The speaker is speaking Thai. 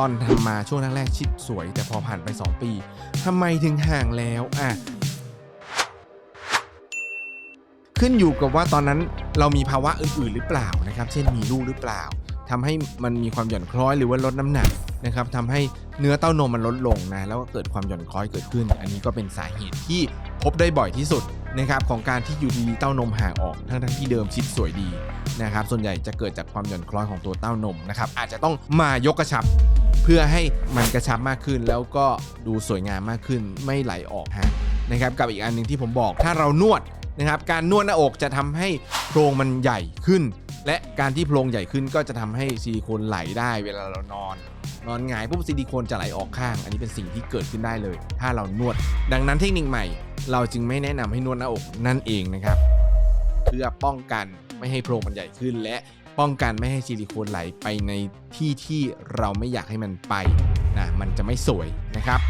ตอนทำมาช่วงแรกๆชิดสวย แต่พอผ่านไป 2 ปีทำไมถึงห่างแล้วอะขึ้นอยู่กับว่าตอนนั้นเรามีภาวะอื่นๆหรือเปล่านะครับ เช่นมีลูกหรือเปล่าทำให้มันมีความหย่อนคล้อยหรือว่าลดน้ำหนักนะครับทำให้เนื้อเต้านมมันลดลงนะแล้วก็เกิดความหย่อนคล้อยเกิดขึ้น อันนี้ก็เป็นสาเหตุที่พบได้บ่อยที่สุดนะครับของการที่อยู่ดีเต้านมห่างออกทั้งๆที่เดิมชิดสวยดีนะครับส่วนใหญ่จะเกิดจากความหย่อนคล้อยของตัวเต้านมนะครับอาจจะต้องมายกกระชับ เพื่อให้มันกระชับมากขึ้น แล้วก็ดูสวยงามมากขึ้นไม่ไหลออกฮะนะครับกับอีกอันหนึ่งที่ผมบอกถ้าเรานวดนะครับการนวดหน้าอกจะทำให้โพรงมันใหญ่ขึ้น และการที่โพรงใหญ่ขึ้นก็จะทำให้ซิลิโคนไหลได้เวลาเรานอน นอนหงายปุ๊บซิลิโคนจะไหลออกข้าง อันนี้เป็นสิ่งที่เกิดขึ้นได้เลย ถ้าเรานวด ดังนั้นเทคนิคใหม่ เราจึงไม่แนะนำให้นวดหน้าอกนั่นเองนะครับ เพื่อป้องกันไม่ให้โพรงมันใหญ่ขึ้นและ ป้องกันไม่ให้ซิลิโคนไหลไปในที่ที่เราไม่อยากให้มันไปนะมันจะไม่สวยนะครับ